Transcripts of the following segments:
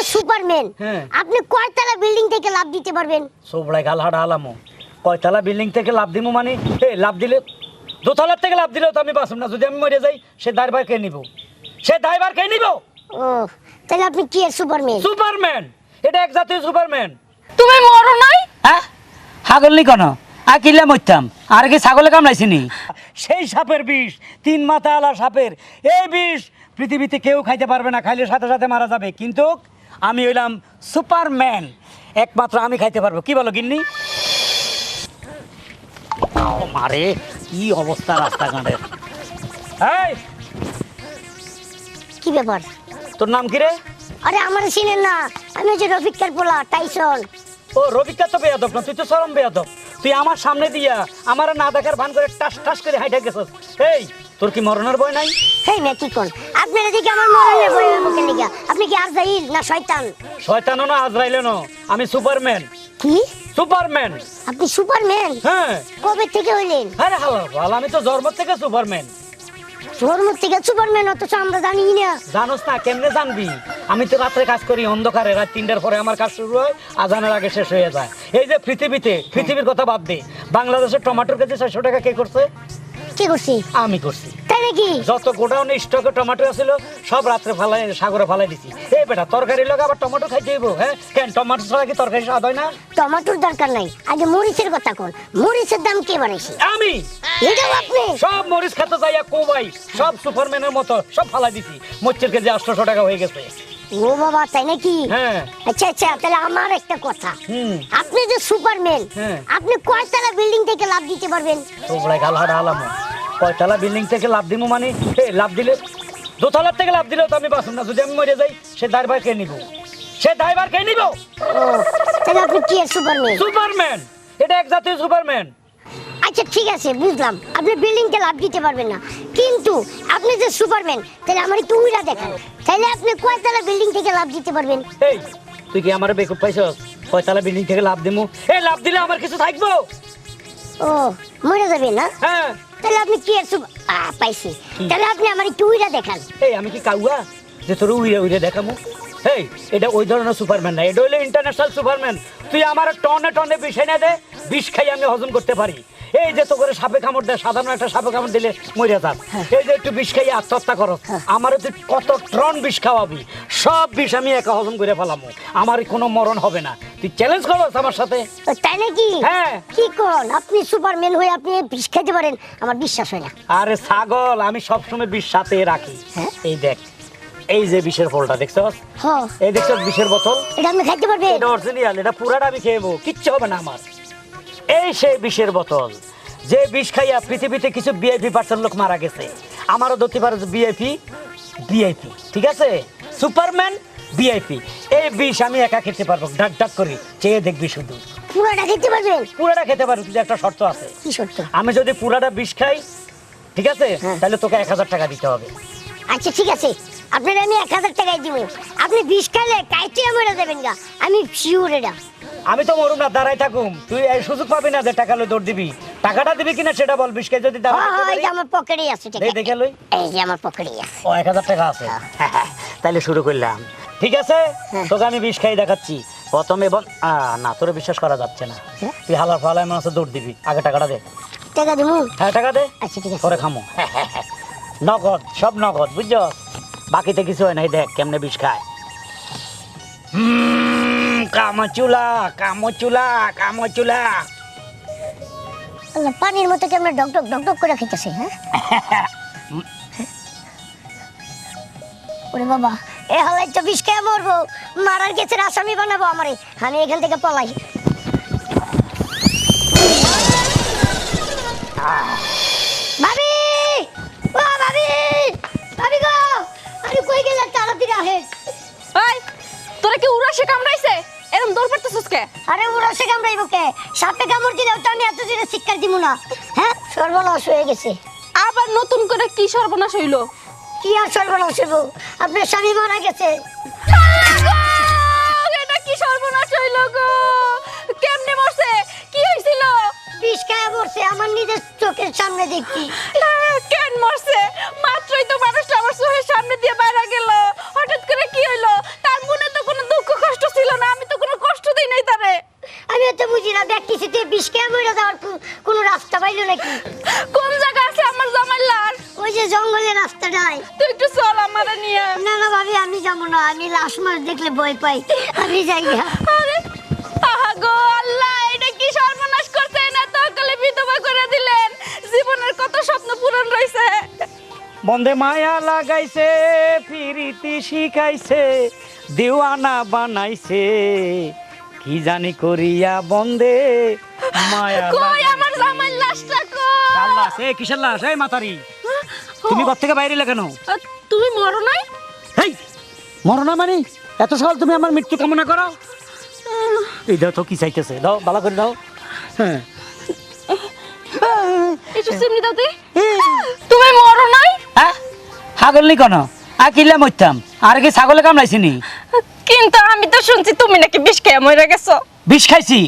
যে সুপারম্যান। হ্যাঁ। আপনি কয়তলা বিল্ডিং থেকে লাভ দিতে পারবেন? সোবড়ায় গাল হাড়া আলামো কয়তলা বিল্ডিং থেকে লাভ দিমু মানে? এ লাভ দিলে দোতলার থেকে লাভ দিলেও তো আমি বাঁচব না। যদি আমি মরে যাই সে ড্রাইভার কে নিব? সে ড্রাইভার কে নিব? ও তাহলে আপনি কি এর সুপারম্যান? সুপারম্যান। এটা এক জাতীয় সুপারম্যান। তুমি মরো নাই? হ্যাঁ? হাগল নি কেন? আর কিনলে মরতাম? আর কি ছাগলে কামড়াইছি নি? সেই সাপের বিষ তিন মাথা আলা সাপের। এই বিষ পৃথিবীতে কেউ খাইতে পারবে না খাইলে সাথে সাথে মারা যাবে। কিন্তু আমি হইলাম সুপারম্যান। একমাত্র আমি খাইতে পারব। কি বলো গিন্নি? মারে কি অবস্থা রাস্তাঘাটের এই! কি ব্যাপার? তোর নাম কি রে? আরে আমার চিনেন না। আমি হচ্ছে রফিকার পোলা টাইসন। ও রবিকা তো বেয়াদব না তুই তো সরম বেয়াদব। তুই আমার সামনে দিয়া আমার না দেখার ভান করে টাস টাস করে হাইটা গেছস। এই! তোর কি মরণের ভয় নাই? হেই মে কি কোন আপনার এদিকে আমার মরণে বই মুখে লিখা আপনি কি জাহিল না শয়তান? শয়তানও না আজরাইলে না আমি সুপারম্যান। কি? সুপারম্যান। আপনি সুপারম্যান? হ্যাঁ। কবে থেকে হইলেন? আরে হালা ভালো আমি তো জন্ম থেকে সুপারম্যান। জন্ম থেকে সুপারম্যান অথচ আমরা জানি না। জানোস না কেমনে জানবি? আমি তো রাত্রে কাজ করি অন্ধকারে। রাত তিনটার পরে আমার কাজ শুরু হয় আজানের আগে শেষ হয়ে যায়। এই যে পৃথিবীতে পৃথিবীর কথা বাদ দে। বাংলাদেশের টমেটোর কেজি ছয়শো টাকা কে করছে? কি করছি? আমি করছি। তাই নাকি? যত গোডাউনে স্টকে টমেটো ছিল সব রাত্রে ফালাই সাগরে ফালাই দিছি। এই বেটা তরকারি লোক আবার টমেটো হইব হ্যাঁ? কেন টমেটো ছাড়া কি তরকারি স্বাদ হয় না? টমাটোর দরকার নাই। আগে মরিচের কথা কোন? মরিচের দাম কে আমি! এটাও আপনি? সব মরিচ খেতে যাইয়া কোবাই সব সুপারম্যানের মতো সব ফালাই দিছি। মরিচের কেজি আটশোশো টাকা হয়ে গেছে। ও বাবা তাই নাকি? হ্যাঁ। আচ্ছা আচ্ছা তাহলে আমার একটা কথা। আপনি যে সুপারম্যান হ্যাঁ। আপনি কয়তলা বিল্ডিং থেকে লাভ দিতে পারবেন? তোমরা গাল কয়তলা বিল্ডিং থেকে লাভ দিমু মানে? লাভ দিলে? দোতলার থেকে লাভ দিলেও তো আমি বাঁচব না। যদি আমি মরে যাই সে ড্রাইভার কে নিব? সে ড্রাইভার কে নিব? ও তাহলে আপনি কি? সুপারম্যান সুপারম্যান এটা এক জাতীয় সুপারম্যান আচ্ছা ঠিক আছে বুঝলাম। আপনি বিল্ডিংতে লাভ দিতে পারবেন না। কিন্তু আপনি যে সুপারম্যান তাহলে আমার একটু উইরা দেখান। তাহলে আপনি কয়তলা বিল্ডিং থেকে লাভ দিতে পারবেন? এই তুই কি আমার বেকুব পাইছস? কয়তলা বিল্ডিং থেকে লাভ দিমু? এই লাভ দিলে আমার কিছু থাকব? ও মরে যাবে না? হ্যাঁ। তাহলে আপনি কি পাইছি। তাহলে আপনি আমার একটু উইরা দেখান। এই আমি কি কাউয়া? যে তোর উইরে উইরে দেখামু? এই এটা ওই ধরনের সুপারম্যান না এটা হলো ইন্টারন্যাশনাল সুপারম্যান। তুই আমার টনে টনে বিষয় না দে বিষ খাই আমি হজম করতে পারি। এই যে তো করে সাপে কামড় দেয় সাধারণ একটা সাপে কামড় দিলে মরে যান এই যে একটু বিষ খাইয়ে আত্মহত্যা করো। আমার তুই কত টন বিষ খাওয়াবি? সব বিষ আমি একা হজম করে ফেলামু। আমার কোনো মরণ হবে না। তুই চ্যালেঞ্জ করো আমার সাথে? তাই নাকি? হ্যাঁ। কি কোন আপনি সুপারম্যান হয়ে আপনি বিষ খেতে পারেন। আমার বিশ্বাস হয় না। আরে ছাগল আমি সবসময় বিষ সাথে রাখি। হ্যাঁ? এই দেখ এই যে বিষের ফলটা দেখছ এই দেখছ বিষের বোতল? এটা আমি খাইতে পারবেন? এটা অরিজিনাল এটা পুরাটা আমি খেয়েবো কিচ্ছু হবে না আমার। এই সেই বিষের বোতল। যে বিষ খাইয়া পৃথিবীতে কিছু বিআইপি পার্সেন্ট লোক মারা গেছে। আমারও ধরতে পারে বিআইপি বিআইপি ঠিক আছে? সুপারম্যান বিআইপি এই বিষ আমি একা খেতে পারব। ডাক ডাক করি চেয়ে দেখবি শুধু। পুরাটা খেতে পারবেন পুরাটা খেতে পারব কিন্তু একটা শর্ত আছে। কি সত্য আমি যদি পুরাটা বিষ খাই ঠিক আছে? হ্যাঁ। তাহলে তোকে এক হাজার টাকা দিতে হবে। আচ্ছা ঠিক আছে। আপনার আমি এক হাজার টাকায় দিব। আপনি বিষ খাইলে কাইতে মরে যাবেন গা। আমি শিওর এটা আমি তো মরুম না দাঁড়াই থাকুম। তুই এই সুযোগ পাবি না যে টাকা লই দৌড় দিবি। টাকাটা দিবি কিনা সেটা বল বিষ খাই যদি দাঁড়াই হ্যাঁ হ্যাঁ আমার পকেটেই আছে এই দেখে লই। এই যে আমার পকেটেই আছে। ও এক হাজার টাকা আছে। তাইলে শুরু করলাম। ঠিক আছে? হ্যাঁ। তোকে আমি বিষ খাই দেখাচ্ছি। প্রথমে না তোরে বিশ্বাস করা যাচ্ছে না। হ্যাঁ? তুই হালার ফালায় মনে হচ্ছে দৌড় দিবি। আগে টাকাটা দে। টাকা দিব হ্যাঁ টাকা দে। আচ্ছা ঠিক আছে। পরে খামো। নগদ সব নগদ বুঝছ? বাকিতে কিছু হয় নাই, দেখ কেমনে বিষ খায়। কামচুলা কামচুলা কামচুলা। পানির মতো কেমন করে খেতেছে হ্যাঁ? ওরে বাবা, এ হালাই তো বিষ খেয়ে মরবো। মারার গেছে আসামি বানাবো আমারে। আমি এখান থেকে পলাই। এই তোরা কি উড়াসে কামড়াইছে? এরকম দৌড় পারতেছিস কে? আরে ওরা কামড়াইব কে? সাপে কামড় দিলেও তো আমি এত দিনে শিক্ষার দিব না। হ্যাঁ? সর্বনাশ হয়ে গেছে। আবার নতুন করে কি সর্বনাশ হইল? কি আর সর্বনাশ হইব? আপনার স্বামী মারা গেছে। এটা কি সর্বনাশ হইল গো? কেমনে মরছে? কি হইছিল? বিষ খায় মরছে আমার নিজের চোখের সামনে দেখছি। কেন ভয় পাই। আমি যাই না। গো আল্লাহ এটা কি সর্বনাশ করছে? না তো কালে বিধবা করে দিলেন। জীবনের কত স্বপ্ন পূরণ রইছে। বন্দে মায়া লাগাইছে ফিরিতি শিখাইছে দেওয়ানা বানাইছে। কি জানি করিয়া বন্দে মায়া কই আমার জামাই লাশটা কই? লাশ? এ কিসের লাশ? এই মাতারি তুমি ঘর থেকে বাইরে এলে কেন? তুমি মরো নাই? হেই মরো না মানে? এত সকাল তুমি আমার মৃত্যু কামনা করো? এই দাও তো কি চাইতেছে? দাও ভালো করে দাও। হ্যাঁ। দাও তুমি মরো নাই? হ্যাঁ? হাগল নি কেন মরতাম? আর কি ছাগলে কিন্তু আমি তো শুনছি তুমি নাকি বিষ খেয়ে মরে গেছো। বিষ খাইছি?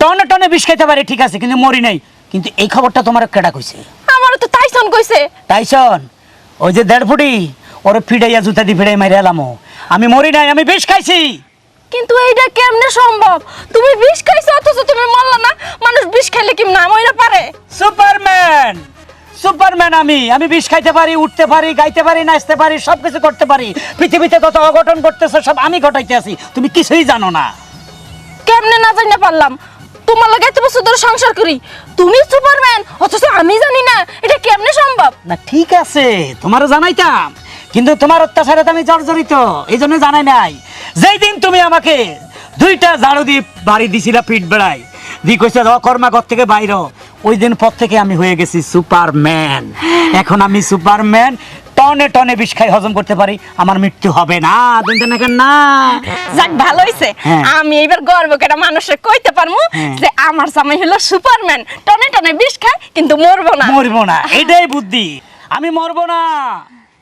টনে টনে বিষ খাইতে পারে ঠিক আছে কিন্তু মরি নাই। কিন্তু এই খবরটা তোমার কেডা কইছে? আমারও তো তাইসন কইছে। তাই শোন ওই যে দেড় ফুটি। ওরে ফিডাইয়া জুতা দি ফিডাই মারি এলামো। আমি মরি নাই আমি বিষ খাইছি। কিন্তু এইটা কেমনে সম্ভব? তুমি বিষ খাইছো অথচ তুমি মরলা না। মানুষ বিষ খাইলে কি না মরে পারে? সুপারম্যান! সুপারম্যান আমি। আমি বিষ খাইতে পারি উঠতে পারি গাইতে পারি নাচতে পারি সব কিছু করতে পারি। পৃথিবীতে কত অঘটন করতেছে সব আমি ঘটাইতে আছি। তুমি কিছুই জানো না। কেমনে না জানি পারলাম? তোমার লাগে এত বছর ধরে সংসার করি। তুমি সুপারম্যান অথচ আমি জানি না। এটা কেমনে সম্ভব? না ঠিক আছে তোমারও জানাইতাম। কিন্তু তোমার অত্যাচারে তো আমি জর্জরিত এই জন্য জানাই নাই। যেই দিন তুমি আমাকে দুইটা ঝাড়ু দিয়ে বাড়ি দিছিলা পিঠ বেড়াই দি কইছে "ও কর্মা থেকে বাইর ওই দিন পর থেকে আমি হয়ে গেছি সুপারম্যান। এখন আমি সুপারম্যান টনে টনে বিষ খাই হজম করতে পারি আমার মৃত্যু হবে না। দিনটা না কেন না। যাক ভালো হইছে। হ্যাঁ। আমি এবার গর্ব করে মানুষের কইতে পারমু হ্যাঁ। যে আমার জামাই হলো সুপারম্যান। টনে টনে বিষ খায় কিন্তু মরবো না। মরবো না। এটাই বুদ্ধি। আমি মরবো না।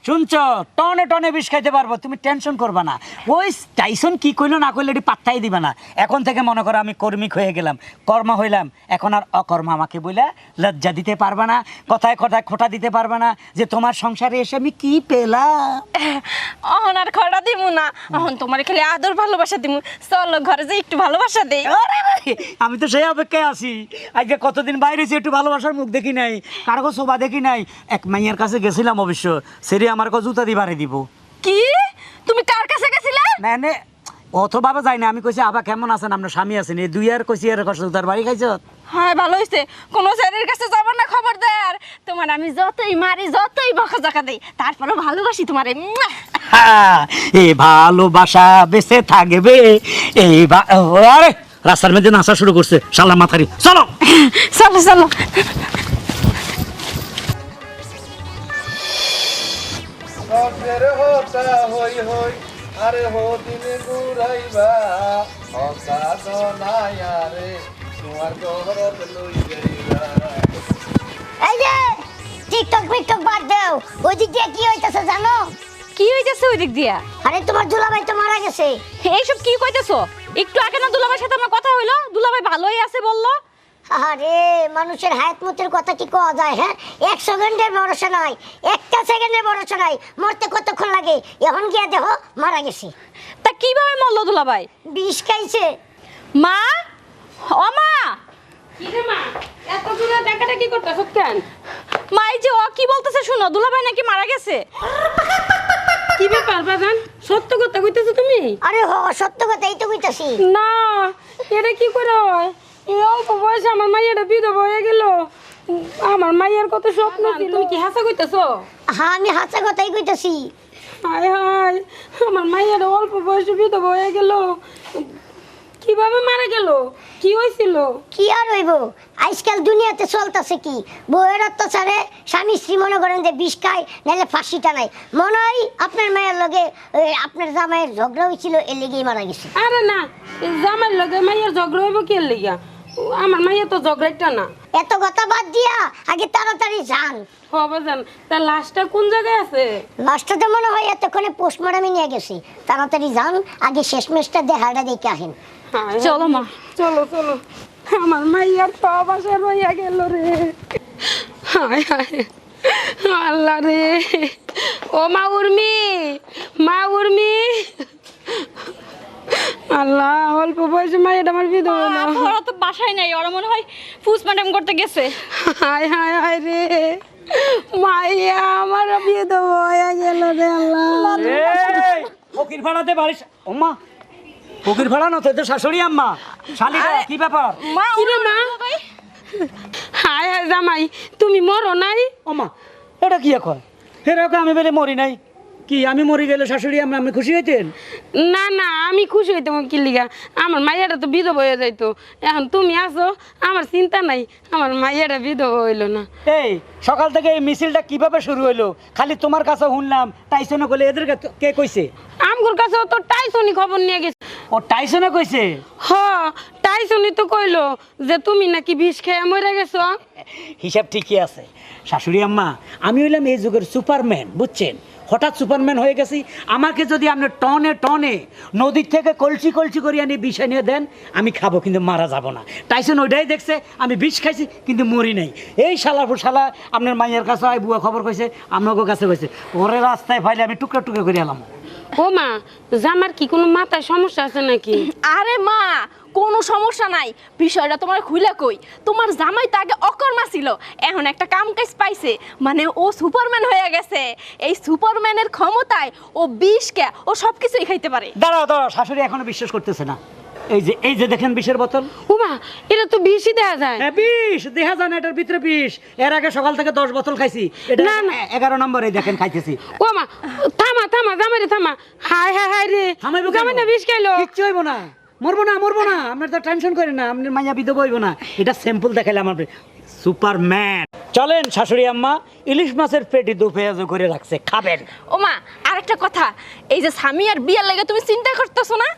শুনছ? টনে টনে বিষ খাইতে পারব তুমি টেনশন করবা না। ওই টাইসন কি কইলো না কইলো এটি পাত্তাই দিবা না। এখন থেকে মনে করো আমি কর্মিক হয়ে গেলাম কর্মা হইলাম। এখন আর অকর্মা আমাকে বলে লজ্জা দিতে পারবা না কথায় কথায় খোটা দিতে পারবা না যে তোমার সংসারে এসে আমি কি পেলাম। অহন আর খড়া দিমু না। অহন তোমার খালি আদর ভালোবাসা দিমু। চলো ঘরে যে একটু ভালোবাসা দেই। আমি তো সেই অপেক্ষায় আছি। আজকে কতদিন বাইরে একটু ভালোবাসার মুখ দেখি নাই কারও শোভা দেখি নাই। এক মাইয়ার কাছে গেছিলাম অবশ্য সেরি আমার কো জুতা দিবারে দিব। কি? তুমি কার কাছে গেছিলে? না নে অথবা যাই না আমি কইছি আবা কেমন আছেন? আপনার স্বামী আছেন এই দুই আর কইছি আর কষ্ট তার বাড়ি খাইছ? হ্যাঁ ভালো হইছে। কোনো ছেলের কাছে যাব না খবরদার। তোমার আমি যতই মারি যতই বকা জাকা দেই তারপরে ভালোবাসি তোমারে। এ ভালোবাসা বেঁচে থাকবে। এই আরে রাস্তার মধ্যে নাচা শুরু করছে। শালা মাথারি চলো। চলো চলো। সবের হতা হই হই আরে হো দিনে ঘুরাইবা অসাদ নায়ারে তোমার গহরত লই যাইবা। এই যে টিকটক ফিকটক বাদ দাও। ওই দিক দিয়ে কি হইতেছে জানো? কি হইতেছে ওই দিক দিয়া? আরে তোমার দুলাভাই তো মারা গেছে। এইসব কি কইতেছো? একটু আগে না দুলাভাইয়ের সাথে আমার কথা হইল? দুলাভাই ভালোই আছে বলল? আরে মানুষের হায়াত মতের কথা কি কওয়া যায় হ্যাঁ? এক সেকেন্ডের ভরসা নাই একটা সেকেন্ডের ভরসা নাই মরতে কতক্ষণ লাগে? এখন গিয়া দেহ মারা গেছে। তা কীভাবে মরলো দুলাভাই বিষ খাইছে। মা? ও মা! এই যে ও কি বলতেছে শুনো দুলাভাই নাকি মারা গেছে? কি ব্যাপার বাজান? সত্য কথা কইতেছো তুমি? আরে হ সত্য কথা এই তো কইতাছি। না এটা কি করে হয়? এই অল্প বয়সে আমার মাইয়াটা বিধবা হয়ে গেল। আমার মাইয়ার কত স্বপ্ন ছিল। তুমি কি হাসা কইতেছো? হ্যাঁ আমি হাসা কথাই কইতাছি। হায় হায় আমার মাইয়াটা অল্প বয়সে বিধবা হয়ে গেল। কীভাবে মারা গেল? কি হয়েছিল কি আর হইব? আজকাল দুনিয়াতে চলতেছে কি? বউয়ের অত্যাচারে স্বামী স্ত্রী মনে করেন যে বিষ খায় নাহলে ফাঁসি নাই মনে হয় আপনার মায়ের লগে আপনার জামাইয়ের ঝগড়া হয়েছিল এর লেগেই মারা গেছে। আরে না এই জামাই লগে মাইয়ার ঝগড়া হইব কে লিগা আমার মাইয়া তো ঝগড়াইটা না। এত কথা বাদ দিয়া আগে তাড়াতাড়ি যান। হবে জান তার লাশটা কোন জায়গায় আছে? লাস্টটা মনে হয় এতক্ষণে পোস্টমর্টমে নিয়ে গেছি। তাড়াতাড়ি যান আগে শেষ মেশটা দেহাটা দেখে আসেন। হায় চলো মা। চলো চলো। আমার মাইয়ার তো বাসা রইয়া গেল রে। হায় হায়। আল্লাহ রে। ও মা উর্মি মা উর্মি। আল্লাহ অল্প বয়সে মাইয়াটা আমার বিধবা হলো। ওরা তো বাসায় নাই ওরা মনে হয় ফুসমাটাম করতে গেছে। হায় হায় হায় রে। মাইয়া আমার তো হয়ে গেল রে আল্লাহ। এই, ফকির ভাড়াতে বাড়ির ওম্মা ফকির ভাড়া না তো এদের শাশুড়ি আম্মা। শালিকা কি ব্যাপার? মা কি রে মা? হায় হায় জামাই তুমি মরো নাই? ওমা এটা কি এখন এরকম আমি বেলে মরি নাই। কি আমি মরি গেলে শাশুড়ি আমরা আমি খুশি হইতেন? না না আমি খুশি হইতাম কি লিগা আমার মাইয়াটা তো বিধবা হয়ে যাইতো। এখন তুমি আসো আমার চিন্তা নাই আমার মাইয়াটা বিধবা হইল না। এই সকাল থেকে এই মিছিলটা কীভাবে শুরু হলো খালি তোমার কাছে শুনলাম টাইসনে কইলে এদের কে- কইছে? আমগুর কাছেও তো টাইসনি খবর নিয়ে গেছে। ও টাইসনে কইছে? হ টাইসনি তো কইলো যে তুমি নাকি বিষ খেয়ে মরে গেছো। হিসাব ঠিকই আছে। শাশুড়ি আম্মা আমি হইলাম এই যুগের সুপারম্যান বুঝছেন? হঠাৎ সুপারম্যান হয়ে গেছি। আমাকে যদি আপনি টনে টনে নদীর থেকে কলসি কলসি করিয়ে আনি বিষ এনে দেন, আমি খাব, কিন্তু মারা যাব না। টাইসন ওইটাই দেখছে, আমি বিষ খাইছি, কিন্তু মরি নাই। এই শালা শালা আপনার মাইয়ের কাছে বুয়া খবর কইছে আপনাকে কাছে কইছে। ওরে রাস্তায় ফাইলে আমি টুকরা টুকরা করে এলাম। ও মা জামার কি কোনো মাথায় সমস্যা আছে নাকি? আরে মা কোনো সমস্যা নাই। বিষয়টা তোমার খুলে কই? তোমার জামাই তো আগে অকর্মা ছিল এখন একটা কাম কাজ পাইছে। মানে ও সুপারম্যান হয়ে গেছে। এই সুপারম্যানের ক্ষমতায় ও বিষকে ও সব কিছুই খাইতে পারে। দাঁড়াও দাঁড়াও শাশুড়ি এখনও বিশ্বাস করতেছে না। এই যে এই যে দেখেন বিষের বোতল। ও মা এটা তো বিষই দেওয়া যায়। হ্যাঁ বিষ দেখা যায় না এটার ভিতরে বিষ। এর আগে সকাল থেকে দশ বোতল খাইছি। না, না। এগারো নম্বরে দেখেন খাইতেছি। ও মা থামা থামা জামাই রে থামা। হায় হায় হায় রে? জামাই না বিষ খাইলো। কিচ্ছু হইব না। মরবো না মরবো না। আপনার তো টেনশন করেন না। আপনার মাইয়া বিধব হইব না। এটা স্যাম্পল দেখাইলে আমার সুপারম্যান। চলেন শাশুড়ি আম্মা ইলিশ মাছের পেটি দু পেঁয়াজ করে রাখছে। খাবেন। ও মা আরেকটা কথা। এই যে স্বামী আর বিয়ার লাগে তুমি চিন্তা করতেছো না?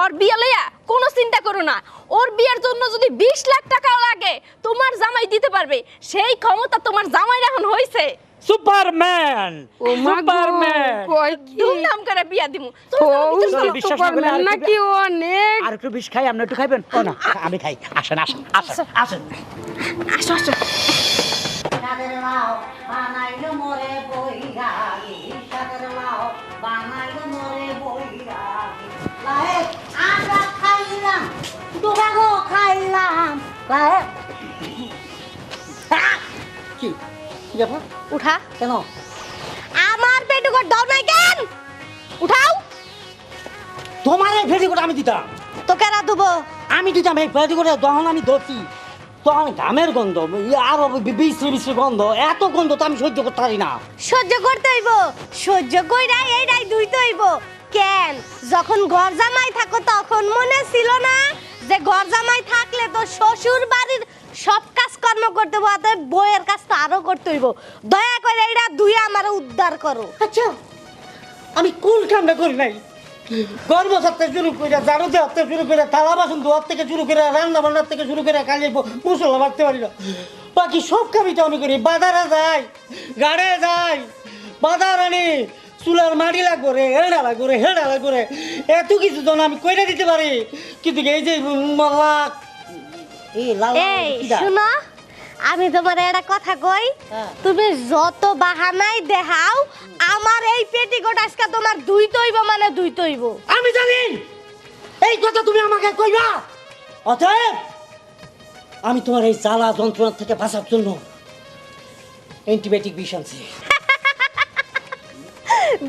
ওর বিয়া লইয়া কোনো চিন্তা করো না। ওর বিয়ের জন্য যদি বিশ লাখ টাকাও লাগে তোমার জামাই দিতে পারবে। সেই ক্ষমতা তোমার জামাই এখন হয়েছে সুপারম্যান! ধুমধাম করে বিয়া দিমু। বিশ্বাস না করলে নাকি অনেক? আর একটু বিষ খাই আপনি একটু খাইবেন? ও না আমি খাই। আসেন আসেন আসেন আসেন। আসো আসো। বানাইলো মোরে বৈরাগী। সাদের লাও বানাইলো দুবাগো খাইলাম। লাহে কি? কি ব্যাপার? উঠা। কেন? আমার পেটুকো ডর নাই কেন? উঠাও। তোমার এই আমি দিতাম। তো কেনা দেবো। আমি দিতাম এই তখন আমি তখন ঘামের গন্ধ আরও বিশ্রী বিশ্রী গন্ধ। এত গন্ধ তো আমি সহ্য করতে পারি না। সহ্য করতে হইব। সহ্য কইরাই এইটাই দুইতে হইব। কেন? যখন ঘর জামাই থাকো তখন মনে ছিল না যে ঘর জামাই থাকলে তো শ্বশুর বাড়ির সব কাজ কর্ম করতে হইব অতএব বইয়ের কাজ তো আরও করতে হইব। দয়া করে এইটা দুই আমার উদ্ধার করো। আচ্ছা আমি কুল কামটা করি নাই? গর্ব থাকতে শুরু করে জারু দেওয়ার থেকে শুরু করে থালা বাসন ধোয়ার থেকে শুরু করে রান্না বান্নার থেকে শুরু করে কাজে মশলা বাড়তে পারি না। বাকি সব কামই তো আমি করি। বাজারে যাই, গাড়ে যাই, বাজার আনি চুলার মাটি লাগবো রে হেডা লাগবো রে হেডা লাগবো রে। এত কিছু তো না আমি কইরা দিতে পারি। কিন্তু এই যে মাল্লা এই লাল লাল এই শুনো আমি তোমার একটা কথা কই। হ্যাঁ। তুমি যত বাহানাই দেখাও আমার এই পেটিকোট আজকে তোমার দুই তৈব মানে দুই তৈব। আমি জানি! এই কথা তুমি আমাকে কইবা? অতএব আমি তোমার এই জ্বালা যন্ত্রণা থেকে বাঁচার জন্য অ্যান্টিবায়োটিক বিষ আনছি।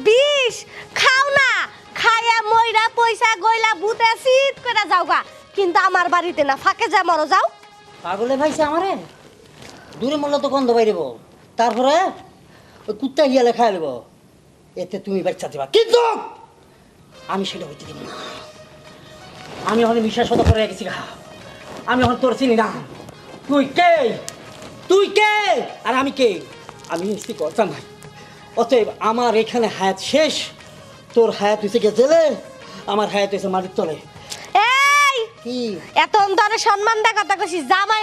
বিষ, খাও না। খায়া ময়রা পয়সা গইলা ভূতে শীত করে যাওগা। কিন্তু আমার বাড়িতে না, ফাঁকে যা মরো, যাও। পাগলে ভাইছে আমারে? দূরে মূল্য তো গন্ধ বাইরেব তারপরে ওই কুত্তা হিয়ালে খাই নেব এতে তুমি বাচ্চা দিবা। কিন্তু আমি সেটা হইতে দিব না। আমি ওখানে বিশ্বাস কথা করে রেখেছি গা। আমি এখন তোর চিনি না। তুই কে? তুই কে? আর আমি কে? আমি এসছি করতাম ভাই অতএব আমার এখানে হায়াত শেষ। তোর হায়াত হয়েছে গে জেলে আমার হায়াত হয়েছে মাটির তলে। এই! কি? এত অন্তরে সম্মান দেখা কথা কইছি জামাই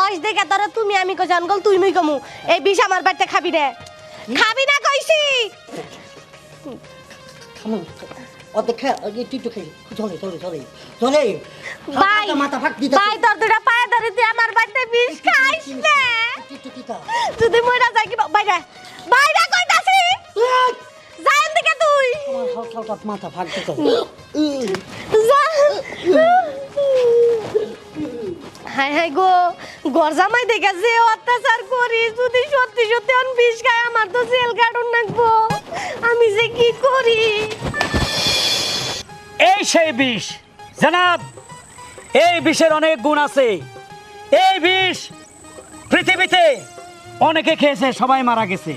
ওইস দেখে তোরা তুমি আমি কই জানগল তুই মুই কমু এই বিষ আমার বাড়িতে খাবি রে খাবি না কইছি! খামো অর্ধেক খায় একটু একটু খাই চলে চলে চলে চলে বাই মাথা ফাঁক দিতে বাই তোর দুটা পায়ে ধরে তুই আমার বাড়িতে বিষ খাইস না। যদি যাই কি বাইরে যাইন দিকে তুই। আমার হালকা হালকা মাথা হায় হায় গো গরজামাই দেখে যে অত্যাচার করি যদি সত্যি সত্যি আমি বিষ খাই আমার তো জেল কাটুন নাকবো। আমি যে কি করি? এই সেই বিষ জানাব এই বিষের অনেক গুণ আছে। এই বিষ পৃথিবীতে অনেকে খেয়েছে সবাই মারা গেছে।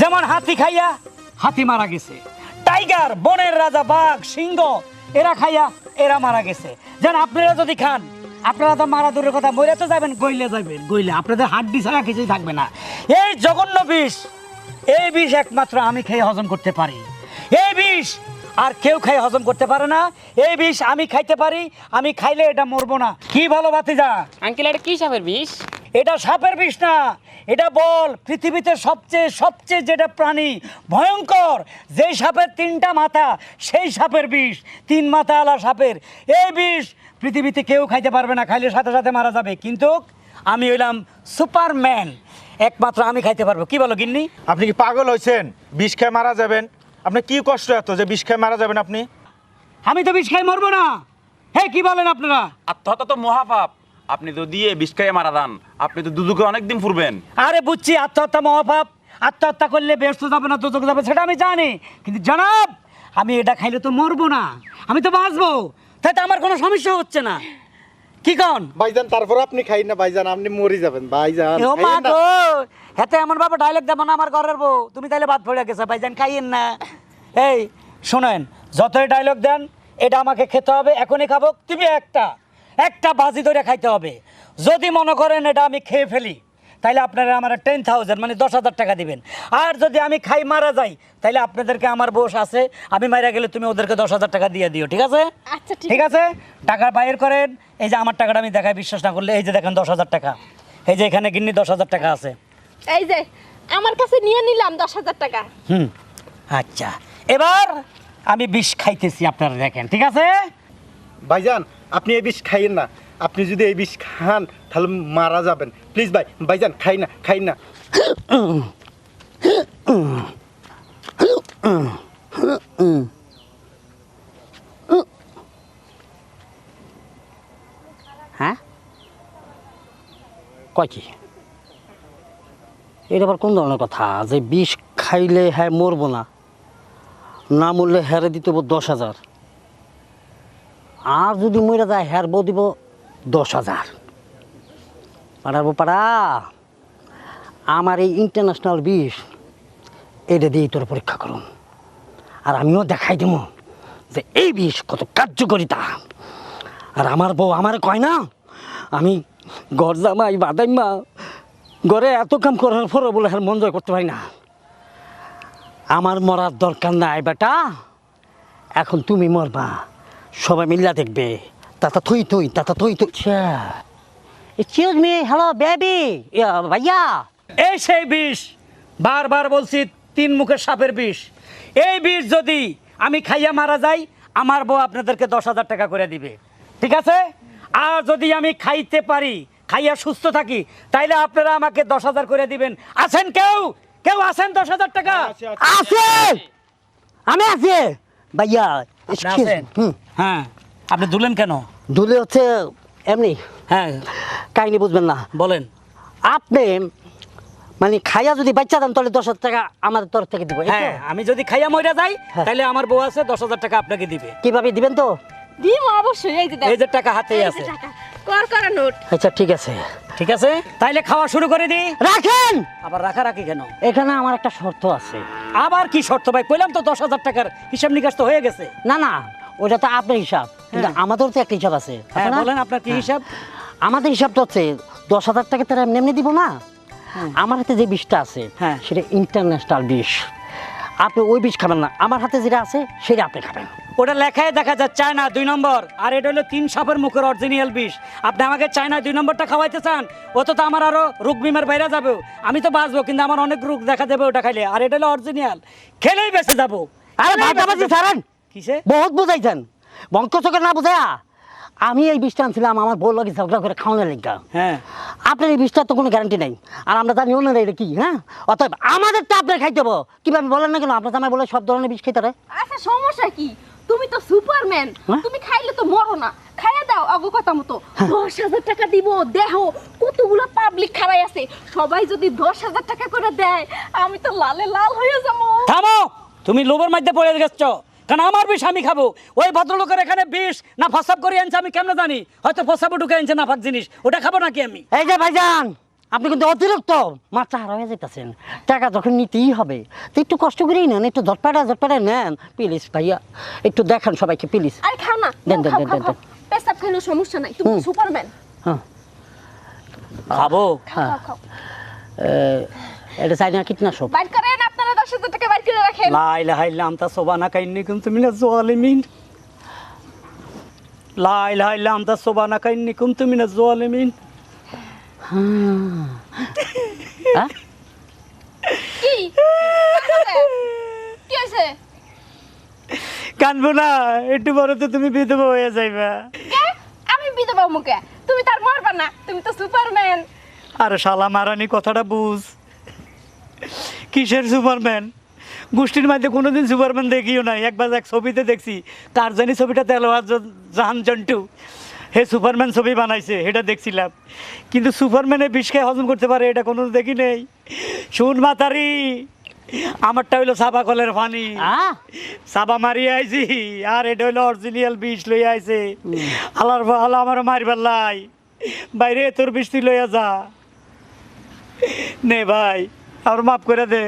যেমন হাতি খাইয়া হাতি মারা গেছে, টাইগার, বনের রাজা, বাঘ, সিংহ, এরা খাইয়া এরা মারা গেছে। যেন আপনারা যদি খান, আপনারা তো মারা দূরের কথা মরে তো যাবেন, গইলে যাবেন গইলে। আপনাদের হাড্ডি ছাড়া কিছুই থাকবে না। এই জঘন্য বিষ, এই বিষ একমাত্র আমি খেয়ে হজম করতে পারি। এই বিষ আর কেউ খাই হজম করতে পারে না। এই বিষ আমি খাইতে পারি, আমি খাইলে এটা মরবো না। কি ভালো বাতিজা আঙ্কেল, এটা কি সাপের বিষ? এটা সাপের বিষ না। এটা বল পৃথিবীতে সবচেয়ে সবচেয়ে যেটা প্রাণী ভয়ঙ্কর যেই সাপের তিনটা মাথা সেই সাপের বিষ তিন মাথা আলা সাপের। এই বিষ পৃথিবীতে কেউ খাইতে পারবে না খাইলে সাথে সাথে মারা যাবে। কিন্তু আমি হইলাম সুপারম্যান একমাত্র আমি খাইতে পারব। কি বলো গিন্নি? আপনি কি পাগল হয়েছেন বিষ খেয়ে মারা যাবেন। আপনি কি কষ্ট এত যে বিষ খেয়ে মারা যাবেন আপনি? আমি তো বিষ খাই মরবো না। হ্যাঁ কি বলেন আপনারা? আত্মহত্যা তো মহাপাপ। আপনি তো দিয়ে বিষ খেয়ে মারা যান। আপনি তো দুদুকে অনেকদিন ফুরবেন। আরে বুঝছি আত্মহত্যা মহাপাপ। আত্মহত্যা করলে ব্যস্ত যাবে না দুদক যাবে সেটা আমি জানি। কিন্তু জানাব আমি এটা খাইলে তো মরবো না। আমি তো বাঁচবো। তাই তো আমার কোনো সমস্যা হচ্ছে না। কি কন? ভাইজান তারপর আপনি খাই না ভাইজান আপনি মরে যাবেন ভাইজান। ও মা। গো হেতে এমন ভাবে ডায়লগ দেবো না আমার ঘরের বউ। তুমি তাইলে বাদ পড়ে গেছে ভাইজান খাইয়েন না। এই শোনেন যতই ডায়লগ দেন এটা আমাকে খেতে হবে এখনই খাব। তুমি একটা। একটা বাজি ধরে খাইতে হবে। যদি মনে করেন এটা আমি খেয়ে ফেলি তাইলে আপনারা আমার টেন থাউজেন্ড মানে দশ হাজার টাকা দিবেন। আর যদি আমি খাই মারা যাই তাইলে আপনাদেরকে আমার বস আছে আমি মারা গেলে তুমি ওদেরকে দশ হাজার টাকা দিয়ে দিও ঠিক আছে? আচ্ছা ঠিক ঠিক আছে? টাকা বাইর করেন এই যে আমার টাকাটা আমি দেখাই বিশ্বাস না করলে এই যে দেখেন দশ হাজার টাকা। এই যে এখানে গিন্নি দশ হাজার টাকা আছে। এই যে আমার কাছে নিয়ে নিলাম দশ হাজার টাকা। হুম আচ্ছা। এবার আমি বিষ খাইতেছি আপনারা দেখেন ঠিক আছে? ভাইজান আপনি এই বিষ খাইয়েন না। আপনি যদি এই বিষ খান, তাহলে মারা যাবেন। প্লিজ ভাই, ভাইজান খাই না খাই না। হ্যাঁ? কয় কি? এটা আবার কোন ধরনের কথা? যে বিষ খাইলে হ্যাঁ মরবো না। না মরলে হ্যারে দিতে দশ হাজার। আর যদি মরে যায় হ্যার বউ দিব দশ হাজার। পাড়াবো পাড়া, আমার এই ইন্টারন্যাশনাল বিষ, এটা দিয়েই তোর পরীক্ষা করুন। আর আমিও দেখাই দেবো যে এই বিষ কত কার্যকরিতা। আর আমার বউ আমার কয় না, আমি ঘর জামাই বাদাইমা ঘরে এত কাম করার পরও বলে আর মন জয় করতে পারি না। আমার মরার দরকার নাই বেটা, এখন তুমি মরবা। সবাই মিল্লা দেখবে। তাতা থই থই তাতা থই থই এক্সকিউজ মি হ্যালো বেবি ভাইয়া। এই সেই বিষ বারবার বলছি তিন মুখের সাপের বিষ। এই বিষ যদি আমি খাইয়া মারা যাই আমার বউ আপনাদেরকে দশ হাজার টাকা করে দিবে। ঠিক আছে? আর যদি আমি খাইতে পারি খাইয়া সুস্থ থাকি তাইলে আপনারা আমাকে দশ হাজার করে দিবেন। আছেন কেউ? কেউ আছেন দশ হাজার টাকা? আছে আমি আছি! ভাইয়া me, হুম, হ্যাঁ। আপনি দুলেন কেন? দুলে হচ্ছে এমনি। হ্যাঁ। কাহিনী বুঝবেন না। বলেন। আপনি মানে খাইয়া যদি বাচ্চা দেন তাহলে দশ হাজার টাকা আমাদের তরফ থেকে দিব হ্যাঁ আমি যদি খাইয়া মইরা যাই হ্যাঁ। তাহলে আমার বউ আছে দশ হাজার টাকা আপনাকে দিবে। কীভাবে দিবেন তো? দিম অবশ্যই এই যে এই যে টাকা যে আছে। টাকা। কর নোট। আচ্ছা ঠিক আছে। ঠিক আছে? তাইলে খাওয়া শুরু করে দিই। রাখেন! আবার রাখা রাখি কেন? এখানে আমার একটা শর্ত আছে। আবার কি শর্ত ভাই? কইলাম তো দশ হাজার টাকার হিসাব নিকাশ তো হয়ে গেছে। না না। ওটা তো আপনার হিসাব কিন্তু হ্যাঁ। আমাদেরও তো একটা হিসাব আছে। হ্যাঁ? বলেন আপনার কি হ্যাঁ। হিসাব? আমাদের হিসাবটা হচ্ছে দশ হাজার টাকা তারা এমনি এমনি দিব না। আমার হাতে যে বিষটা আছে। সেটা ইন্টারন্যাশনাল বিষ আপনি ওই বিষ খাবেন না। আমার হাতে যেটা আছে সেটা আপনি খাবেন। ওটা লেখায় দেখা যায় চায়না দুই নম্বর আর এটা হলো তিন সাপের মুখের অরিজিনাল বিষ। আপনি আমাকে চায়না দুই নম্বরটা খাওয়াইতে চান অত তো আমার আরও রোগ বিমার বাইরে যাবে। আমি তো বাঁচবো কিন্তু আমার অনেক রোগ দেখা দেবে ওটা খাইলে। আর এটা হলো অরিজিনাল খেলেই বেঁচে যাব। আরে ভাতাবাজি ছাড়েন। কিসে? বহুত বুঝাইছেন। বঙ্ক চোখে না বুঝায়া আমি এই বিষটা আনছিলাম আমার বউ লাগে ঝগড়া করে খাওয়ানোর লেগা। হ্যাঁ। আপনার এই বিষটার তো কোনো গ্যারান্টি নেই। আর আমরা জানিও না এটা কি হ্যাঁ? অতএব আমাদের তো আপনার খাইতে হব। কীভাবে বলেন না কেন? আপনার জামাই বলে সব ধরনের বিষ খেতে আচ্ছা সমস্যা কি? তুমি তো সুপারম্যান। হ্যাঁ? তুমি খাইলে তো মরো না। খাইয়া দাও অগো কথা মতো। দশ হাজার টাকা দিব দেহ। কতগুলো পাবলিক খাড়াই আছে। সবাই যদি দশ হাজার টাকা করে দেয় আমি তো লালে লাল হয়ে যাব। থামো! তুমি লোভের মধ্যে পড়ে গেছো। কারণ আমার বিষ আমি খাব? ওই ভদ্রলোকের এখানে বিষ না ফসাব করে আনছে আমি কেমন জানি? হয়তো ফসাবও ঢুকে আনছে নাফাক জিনিস। ওটা খাব নাকি আমি? এই যে ভাইজান আপনি কিন্তু অতিরিক্ত। মাত্রা হার হয়ে যেতেছেন টাকা যখন নিতেই হবে তো একটু কষ্ট করেই নেন একটু ঝটপাটা ঝটপাটা নেন। প্লিজ ভাইয়া একটু দেখান সবাইকে প্লিজ। আরে খাও না দেন, দেন, দেন, দেন, পেশাব খেলে সমস্যা নাই তুমি। সুপারম্যান। হ্যাঁ। খাব? খাও খাও খাও। এটা চাই না কীটনাশক। বাইর করেন আপনারা দশ হাজার টাকা বাইর করে রাখেন। লা ইলাহা ইল্লা আনতা সুবহানাকা ইন্নী কুনতু মিনাজ জালিমিন লা ইলাহা ইল্লা আনতা সুবহানাকা ইন্নী কুনতু মিনাজ জালিমিন হ্যাঁ। কি? কি হয়েছে? কানবো না একটু বড় তো তুমি বিধবা হয়ে যাইবা। আমি বিধবা মুখে তুমি তার মরবা না তুমি তো সুপারম্যান। আরে শালা মারানি কথাটা বুঝ। কিসের সুপারম্যান? গোষ্ঠীর মধ্যে কোনোদিন সুপারম্যান দেখিও নাই। একবার এক ছবিতে দেখছি কার জানি ছবিটা তেলোয়ার জাহান জন্টু। হে সুপারম্যান ছবি বানাইছে এটা দেখছিলাম। কিন্তু সুপারম্যানে বিষ খেয়ে হজম করতে পারে এটা কোনো দেখি নেই। শুন মাতারি আমারটা হইল সাবা কলের পানি আহ! সাবা মারি আইছি আর এটা হইল অরিজিনাল বিষ লই আইছে। আলার আলা আমার মারিবার লাই বাইরে তোর বিষ তুই লইয়া যা। নে ভাই। আমার মাফ করে দে।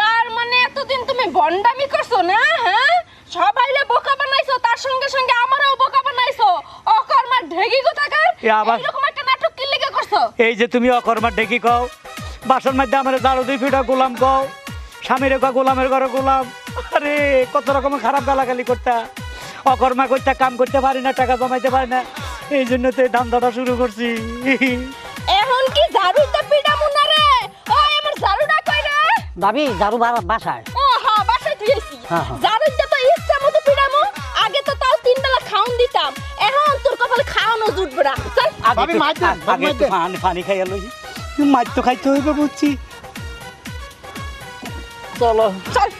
তার মানে এতদিন তুমি বন্ডামি করছ না হ্যাঁ? সবাইলে বোকা বানাইছো তার সঙ্গে সঙ্গে আমারও বোকা বানাইছো। অকর্মার ঢেগি কোথাকার? এরকম একটা নাটক কি লেগে করছ? এই যে তুমি অকর্মার কও বাসন মধ্যে আমার জারু দুই ফিটা গোলাম কও স্বামীর গোলামের ঘরে গোলাম। আরে কত রকমের খারাপ গালাগালি করতা। অকর্মা করতে কাম করতে পারি না টাকা জমাইতে পারি না এই জন্য তো এই ধান্দাটা শুরু করছি। এখন কি ঝাড়ুতে ভাবি জারু বা- বাসায়। ও হ্যাঁ বাসায় তুই হ্যাঁ, হ্যাঁ। ঝাড়ুতে তো ইচ্ছা মতো পিড়ামো? আগে তো তাও তিন বেলা খাওন দিতাম। এখন তোর কপালে খাওয়ানো জুটবে না। চল। আগে ভাবি, দেন, আগে একটু দেন। পানি পানি খাইয়া লই। মাছ তো খাইতে হইবে বুঝছি। চলো। চল।